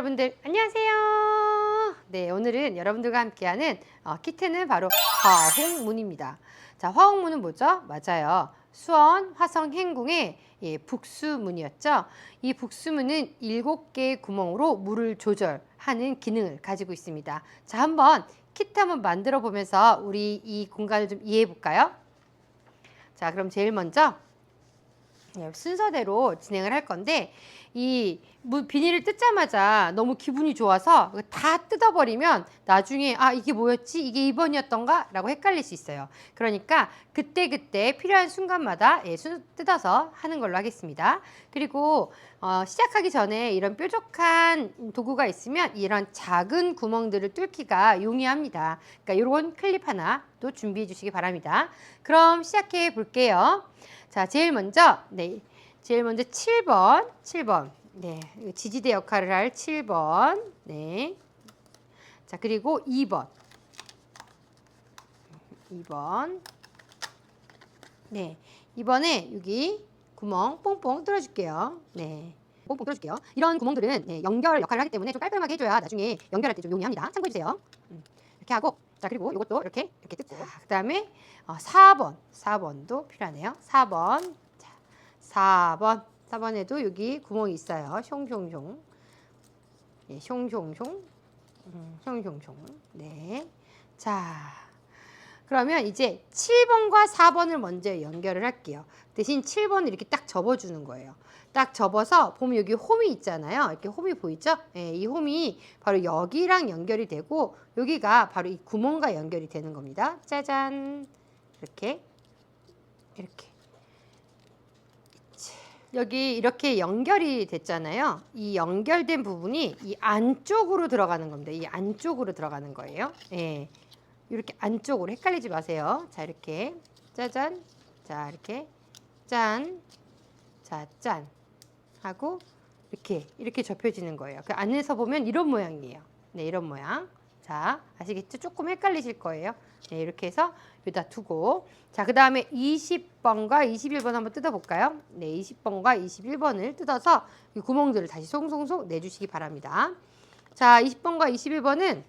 여러분들 안녕하세요. 네, 오늘은 여러분들과 함께하는 어, 키트는 바로 화홍문입니다. 자, 화홍문은 뭐죠? 맞아요. 수원 화성 행궁의 예, 북수문이었죠. 이 북수문은 일곱 개의 구멍으로 물을 조절하는 기능을 가지고 있습니다. 자, 한번 키트 한번 만들어 보면서 우리 이 공간을 좀 이해해 볼까요? 자, 그럼 제일 먼저 예, 순서대로 진행을 할 건데 이 무- 비닐을 뜯자마자 너무 기분이 좋아서 다 뜯어버리면 나중에 아 이게 뭐였지? 이게 2번이었던가? 라고 헷갈릴 수 있어요. 그러니까 그때그때 필요한 순간마다 예, 순, 뜯어서 하는 걸로 하겠습니다. 그리고 어, 시작하기 전에 이런 뾰족한 도구가 있으면 이런 작은 구멍들을 뚫기가 용이합니다 그러니까 이런 클립 하나 또 준비해 주시기 바랍니다 그럼 시작해 볼게요 자, 제일 먼저, 네. 제일 먼저 7번, 7번. 네. 지지대 역할을 할 7번. 네. 자, 그리고 2번. 2번. 네. 이번에 여기 구멍 뽕뽕 뚫어줄게요. 네. 뽕뽕 뚫어줄게요. 이런 구멍들은 네, 연결 역할을 하기 때문에 좀 깔끔하게 해줘야 나중에 연결할 때 좀 용이합니다. 참고해주세요. 음, 이렇게 하고, 자, 그리고 이것도 이렇게, 이렇게 뜯고. 그 다음에 어, 4번. 4번도 필요하네요. 4번. 자, 4번. 4번에도 여기 구멍이 있어요. 숑숑숑. 예, 숑숑숑. 음, 숑숑숑. 네. 자. 그러면 이제 7번과 4번을 먼저 연결을 할게요. 대신 7번을 이렇게 딱 접어주는 거예요. 딱 접어서 보면 여기 홈이 있잖아요. 이렇게 홈이 보이죠? 예, 이 홈이 바로 여기랑 연결이 되고 여기가 바로 이 구멍과 연결이 되는 겁니다. 짜잔. 이렇게 이렇게 여기 이렇게 연결이 됐잖아요. 이 연결된 부분이 이 안쪽으로 들어가는 겁니다. 이 안쪽으로 들어가는 거예요. 예. 이렇게 안쪽으로 헷갈리지 마세요. 자, 이렇게 짜잔. 자, 이렇게 짠. 자, 짠. 하고 이렇게 이렇게 접혀지는 거예요. 그 안에서 보면 이런 모양이에요. 네, 이런 모양. 자, 아시겠죠? 조금 헷갈리실 거예요. 네, 이렇게 해서 여기다 두고 자, 그 다음에 20번과 21번 한번 뜯어 볼까요? 네, 20번과 21번을 뜯어서 이 구멍들을 다시 송송송 내 주시기 바랍니다. 자, 20번과 21번은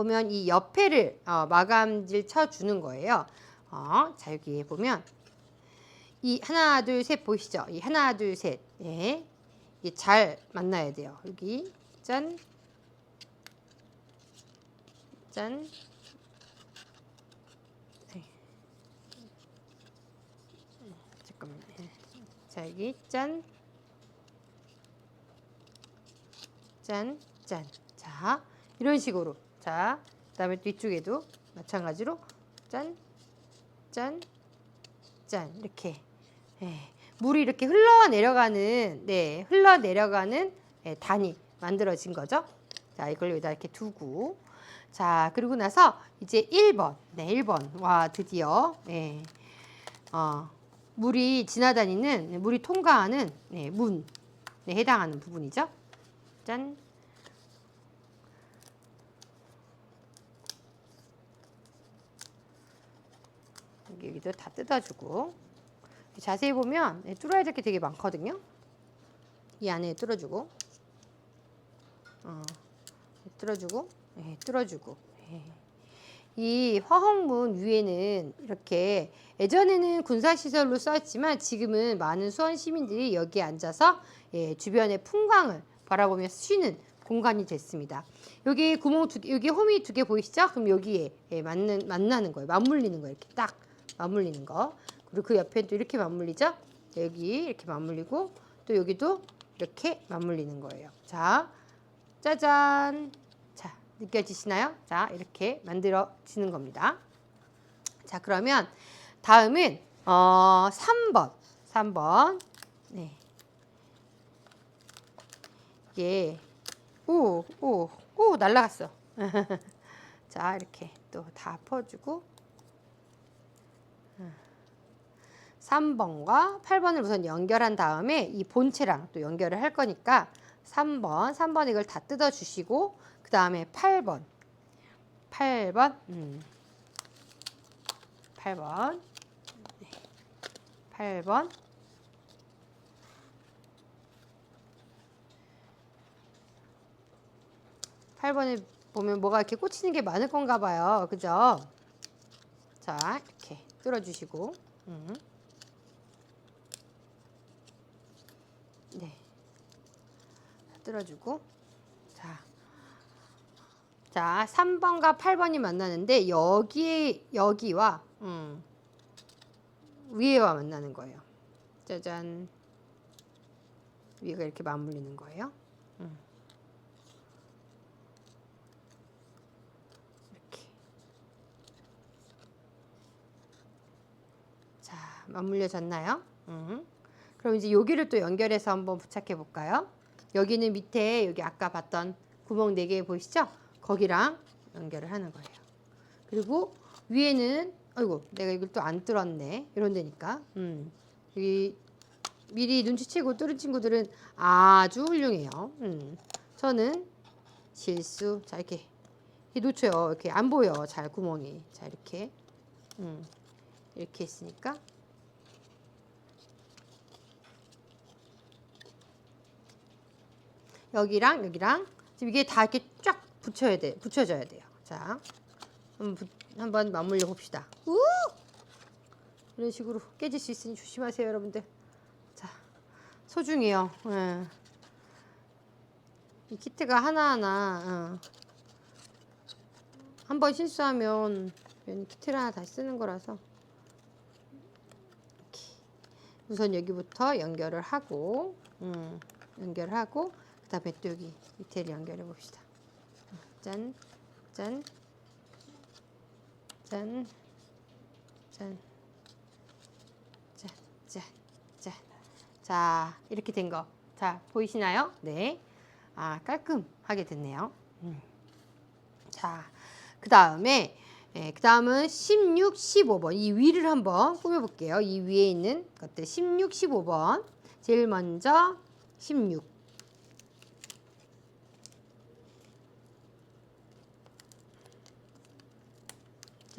보면 이 옆에를 어, 마감질 쳐주는 거예요. 어, 자, 여기 보면 이 하나, 둘, 셋 보이시죠? 이 하나, 둘, 셋. 예. 잘 만나야 돼요. 여기 짠. 짠. 네. 예. 자, 여기 짠. 짠, 짠. 자, 이런 식으로. 자, 그 다음에 뒤쪽에도 마찬가지로 짠, 짠, 짠 이렇게. 예, 물이 이렇게 흘러 내려가는 네 흘러 내려가는 예, 단이 만들어진 거죠. 자 이걸 여기다 이렇게 두고. 자 그리고 나서 이제 1번. 네 1번. 와 드디어. 예, 어, 물이 지나다니는 네, 물이 통과하는 네, 문에 해당하는 부분이죠. 짠. 여기, 여기도 다 뜯어주고 자세히 보면 네, 뚫어야 될 게 되게 많거든요. 이 안에 뚫어주고 어, 뚫어주고 네, 뚫어주고 네. 이 화학문 위에는 이렇게 예전에는 군사시설로 썼지만 지금은 많은 수원 시민들이 여기에 앉아서 예, 주변의 풍광을 바라보며 쉬는 공간이 됐습니다. 여기 구멍 두 개, 여기 홈이 두 개 보이시죠? 그럼 여기에 예, 맞는 만나는 거예요. 맞물리는 거예요. 이렇게 딱 맞물리는 거. 그리고 그 옆에 또 이렇게 맞물리죠? 여기 이렇게 맞물리고 또 여기도 이렇게 맞물리는 거예요. 자, 짜잔. 자, 느껴지시나요? 자, 이렇게 만들어지는 겁니다. 자, 그러면 다음은 어, 3번. 3번. 네. 이게 오, 오, 오 날라갔어. 자, 이렇게 또 다 퍼주고 3번과 8번을 우선 연결한 다음에 이 본체랑 또 연결을 할 거니까 3번, 3번 이걸 다 뜯어 주시고 그 다음에 8번, 8번, 음, 8번, 네. 8번, 8번에 보면 뭐가 이렇게 꽂히는 게 많을 건가 봐요. 그죠? 자, 이렇게 뚫어주시고. 음. 네. 뚫어주고. 자. 자, 3번과 8번이 만나는데 여기 여기와 음, 위에와 만나는 거예요. 짜잔. 위가 이렇게 맞물리는 거예요. 음. 이렇게. 자, 맞물려졌나요? 음. 그럼 이제 여기를 또 연결해서 한번 부착해 볼까요? 여기는 밑에 여기 아까 봤던 구멍 4개 보이시죠? 거기랑 연결을 하는 거예요. 그리고 위에는 아이고 내가 이걸 또 안 뚫었네. 이런 데니까. 음. 여기 미리 눈치채고 뚫은 친구들은 아주 훌륭해요. 음. 저는 실수. 자 이렇게, 이렇게 놓쳐요. 이렇게 안 보여. 잘 구멍이. 자 이렇게. 음. 이렇게 했으니까 여기랑 여기랑 지금 이게 다 이렇게 쫙 붙여야 돼 붙여져야 돼요. 자 한번, 부, 한번 맞물려 봅시다. 우! 이런 식으로 깨질 수 있으니 조심하세요, 여러분들. 자 소중해요. 예. 이 키트가 하나하나 어. 한번 실수하면 키트를 하나 다시 쓰는 거라서. 우선 여기부터 연결을 하고 음, 연결을 하고 그 또 여기 밑에를 연결해 봅시다. 짠, 짠, 짠, 짠, 짠, 짠, 짠. 자, 이렇게 된 거. 자, 보이시나요? 네. 아, 깔끔하게 됐네요. 음. 자, 그 다음에, 예, 그 다음은 16, 15번. 이 위를 한번 꾸며볼게요. 이 위에 있는 것들. 16, 15번. 제일 먼저 16.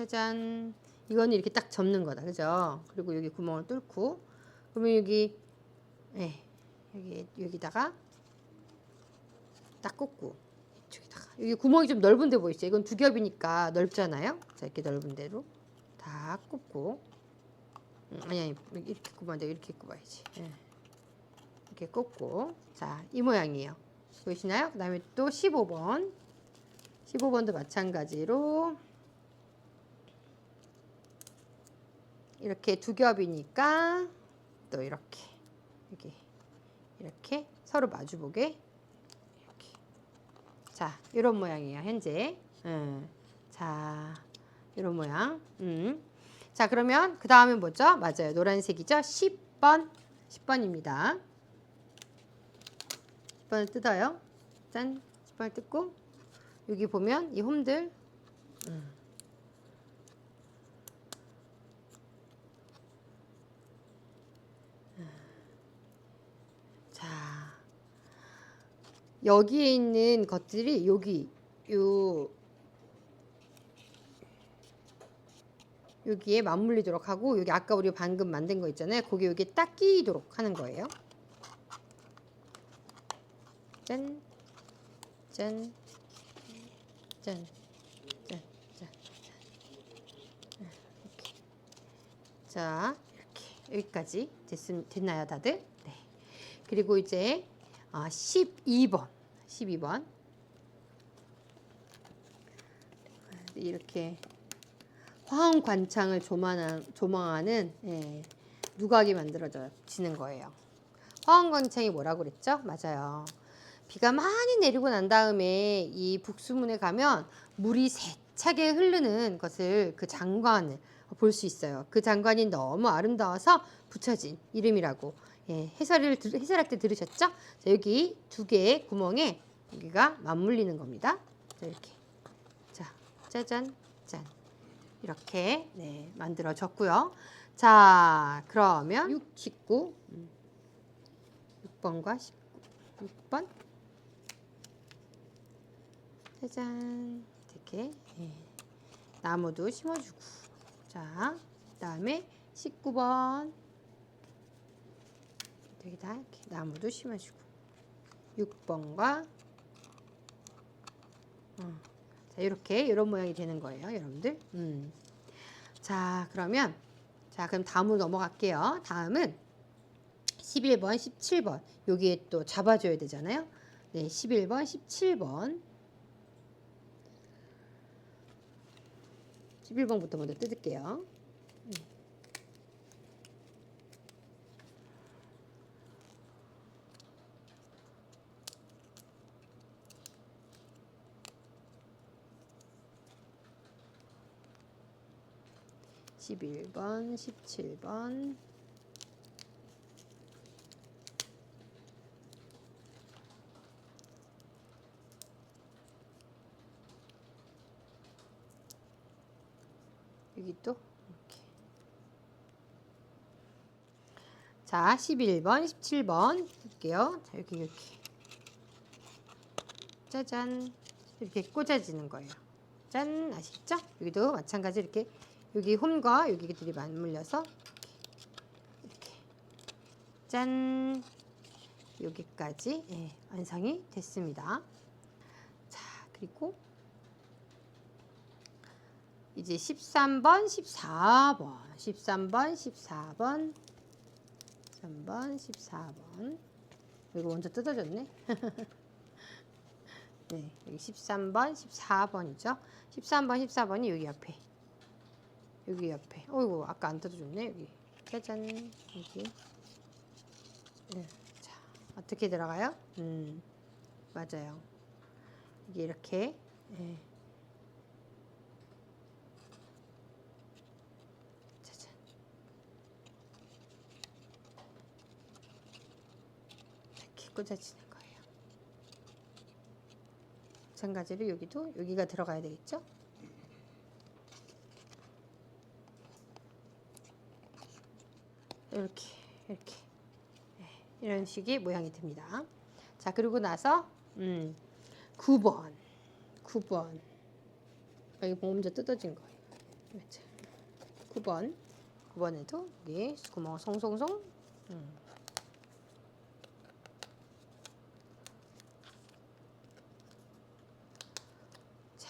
짜잔. 이거는 이렇게 딱 접는 거다. 그죠? 그리고 여기 구멍을 뚫고. 그러면 여기, 예, 여기, 여기다가 딱 꽂고. 이쪽에다가. 여기 구멍이 좀 넓은 데 보이시죠? 이건 두 겹이니까 넓잖아요? 자, 이렇게 넓은 데로 다 꽂고. 음, 아니, 아니, 이렇게 돼. 이렇게 꼽아야지. 예. 이렇게 꽂고. 자, 이 모양이에요. 보이시나요? 그 다음에 또 15번. 15번도 마찬가지로. 이렇게 두 겹이니까 또 이렇게 여기 이렇게 서로 마주 보게. 이렇게. 자 이런 모양이에요 현재. 음. 자 이런 모양. 음. 자 그러면 그 다음에 뭐죠? 맞아요. 노란색이죠? 10번. 10번입니다. 10번을 뜯어요. 짠. 10번을 뜯고 여기 보면 이 홈들. 음. 여기에 있는 것들이 여기 요 여기에 맞물리도록 하고 여기 아까 우리 방금 만든 거 있잖아요. 거기 여기 딱 끼도록 하는 거예요. 짠, 짠, 짠, 짠, 짠, 이렇게. 자, 이렇게 여기까지 됐음, 됐나요, 다들? 네. 그리고 이제 아, 12번. 12번. 이렇게 화학 관창을 조망하는, 조망하는 예, 누각이 만들어지는 거예요. 화학 관창이 뭐라고 그랬죠? 맞아요. 비가 많이 내리고 난 다음에 이 북수문에 가면 물이 세차게 흐르는 것을 그 장관을 볼 수 있어요. 그 장관이 너무 아름다워서 붙여진 이름이라고 예, 해설을 들- 해설할 때 들으셨죠? 자, 여기 두 개의 구멍에 여기가 맞물리는 겁니다. 자, 이렇게. 자 짜잔 짠. 이렇게 네, 만들어졌고요. 자 그러면 6, 19 음, 6번과 19 6번. 짜잔. 이렇게 예, 나무도 심어주고. 자 그 다음에 19번 여기다 이렇게 나무도 심어주고 6번과 어. 자, 이렇게 이런 모양이 되는 거예요, 여러분들. 음. 자, 그러면 자, 그럼 다음으로 넘어갈게요. 다음은 11번, 17번. 여기에 또 잡아줘야 되잖아요. 네, 11번, 17번. 11번부터 먼저 뜯을게요. 11번, 17번, 6기 또 이렇게. 자, 11번, 17번 할게요. 자, 이렇게 이렇게. 짜잔. 이렇게 꽂아지는 거예요. 짠 아시죠? 여기도 마찬가지 이렇게 여기 홈과 여기들이 맞물려서 이렇게. 짠. 여기까지 예, 완성이 됐습니다. 자, 그리고 이제 13번, 14번, 13번, 14번, 13번, 14번. 이거 먼저 뜯어졌네. 네, 여기 13번, 14번이죠. 13번, 14번이 여기 옆에. 여기 옆에. 어이구, 아까 안 뜯어줬네. 여기. 짜잔. 여기. 네. 자, 어떻게 들어가요? 음, 맞아요. 이게 이렇게. 예. 짜잔. 이렇게 꽂아지는 거예요. 마찬가지로 여기도 여기가 들어가야 되겠죠? 이렇게 이렇게 네, 이런 식의 모양이 됩니다. 자 그리고 나서 음, 9번 9번 여기 먼저 뜯어진 거예요. 맞죠? 9번 9번에도 여기 구멍 송송송 음. 자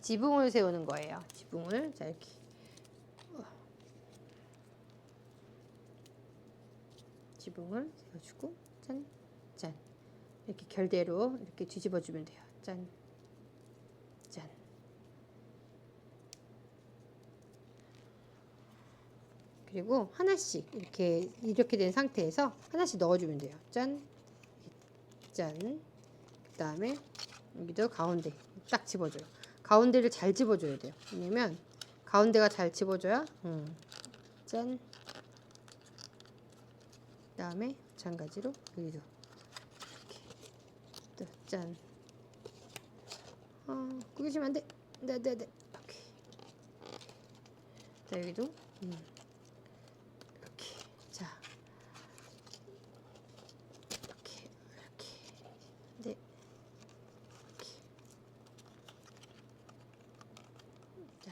지붕을 세우는 거예요. 지붕을 자 이렇게 지붕을 세워주고 짠, 짠 이렇게 결대로 이렇게 뒤집어주면 돼요. 짠, 짠. 그리고 하나씩 이렇게 이렇게 된 상태에서 하나씩 넣어주면 돼요. 짠, 짠. 그 다음에 여기도 가운데 딱 집어줘요. 가운데를 잘 집어줘야 돼요. 왜냐면 가운데가 잘 집어줘야 음, 짠. 그 다음에 마찬가지로 여기도 이렇게 또 짠. 어, 꾸기시면 안 돼. 네, 네, 네. 오케이. 자, 여기도 음. 이렇게. 자. 이렇게. 이렇게. 네. 이렇게.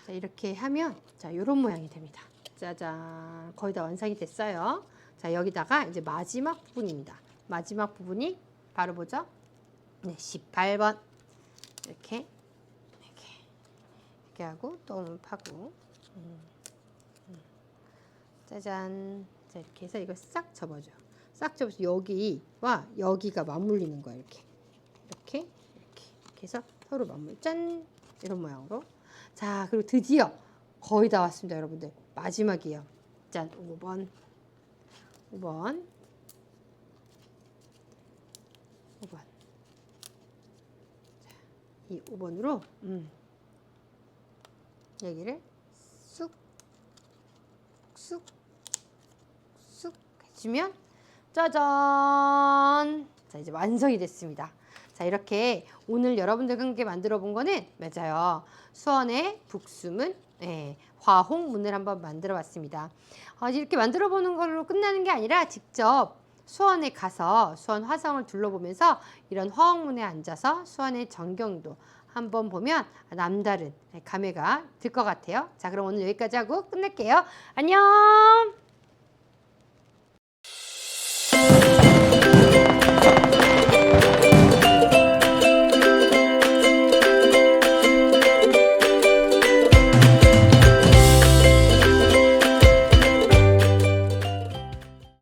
자, 이렇게 하면 자, 요런 모양이 됩니다. 짜잔. 거의 다 완성이 됐어요. 자, 여기다가 이제 마지막 부분입니다. 마지막 부분이 바로 뭐죠? 네, 18번. 이렇게, 이렇게, 이렇게 하고, 또 파고, 음, 음. 짜잔. 자, 이렇게 해서 이걸 싹 접어줘요. 싹 접어서 여기와 여기가 맞물리는 거예요. 이렇게. 이렇게, 이렇게. 이렇게 해서 서로 맞물, 짠! 이런 모양으로. 자, 그리고 드디어 거의 다 왔습니다, 여러분들. 마지막이에요. 짠, 5번. 5번. 5번. 자, 이 5번으로 음, 여기를 쑥 쑥, 쑥 해주면 짜잔! 자 이제 완성이 됐습니다. 자 이렇게 오늘 여러분들과 함께 만들어 본 거는 맞아요. 수원의 북수문 네, 화홍문을 한번 만들어 봤습니다. 어, 이렇게 만들어 보는 걸로 끝나는 게 아니라 직접 수원에 가서 수원 화성을 둘러보면서 이런 화홍문에 앉아서 수원의 전경도 한번 보면 남다른 감회가 들 것 같아요. 자, 그럼 오늘 여기까지 하고 끝낼게요. 안녕!